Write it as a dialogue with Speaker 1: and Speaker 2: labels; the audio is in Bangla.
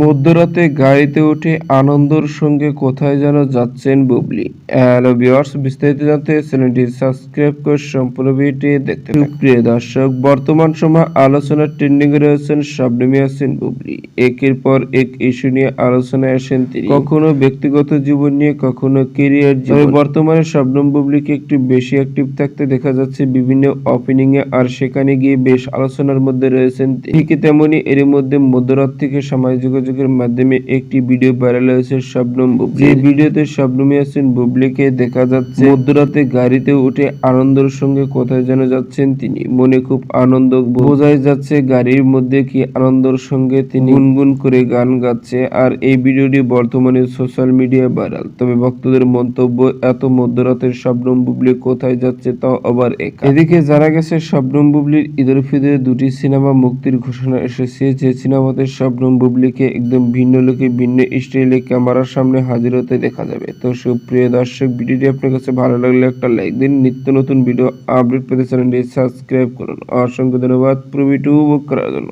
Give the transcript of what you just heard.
Speaker 1: মধ্যরাতে গাড়িতে উঠে আনন্দর সঙ্গে কোথায় যেন যাচ্ছেন বুবলি হ্যালো ভিউয়ার্স, বিস্তারিত জানতে চ্যানেলটি সাবস্ক্রাইব করে সম্পূর্ণ ভিডিওটি দেখতে। প্রিয় দর্শক, বর্তমান সময় আলোচনার ট্রেন্ডিং এ রয়েছেন শবনমী আছেন বুবলি একের পর এক ইস্যু নিয়ে আলোচনায় আসেন তিনি কখনো ব্যক্তিগত জীবন নিয়ে, কখনো কেরিয়ার জীবন বর্তমানে শবনম বুবলিকে একটু বেশি অ্যাক্টিভ থাকতে দেখা যাচ্ছে বিভিন্ন ওপেনিং এ, আর সেখানে গিয়ে বেশ আলোচনার মধ্যে রয়েছেন। ঠিক তেমনি এর মধ্যে মধ্যরাত থেকে সামাজিক যোগাযোগের মাধ্যমে একটি ভিডিও ভাইরাল হয়েছে শবনম যে ভিডিওতে শবনম ইয়াসিন বুবলিকে দেখা যাচ্ছে, মধ্যরাতে গাড়িতে উঠে আনন্দের সঙ্গে কোথায় যেন যাচ্ছেন তিনি। মনে খুব আনন্দ বোঝাই যাচ্ছে গাড়ির মধ্যে কি আনন্দের সঙ্গে তিনি গুনগুন করে গান গাচ্ছে। আর এই ভিডিওটি বর্তমানে সোশ্যাল মিডিয়ায় ভাইরাল। তবে ভক্তদের মন্তব্য, এত মধ্যরাতের শবনম বুবলি কোথায় যাচ্ছে তাও আবার একা। এদিকে যারা গেছে, শবনম বুবলির ঈদের ফিদরে দুটি সিনেমা মুক্তির ঘোষণা এসেছে। যে সিনেমাতে শবনম বুবলিকে একদম ভিন্ন লোকে, ভিন্ন স্টাইলে ক্যামেরার সামনে হাজির হতে দেখা যাবে। তো সুপ্রিয় দর্শক, ভিডিওটি আপনার কাছে ভালো লাগলে একটা লাইক দিন। নিত্য নতুন ভিডিও আপডেট পেতে চ্যানেলটি সাবস্ক্রাইব করুন। অসংখ্য ধন্যবাদ। প্রবি টু উপভোগ করার জন্য।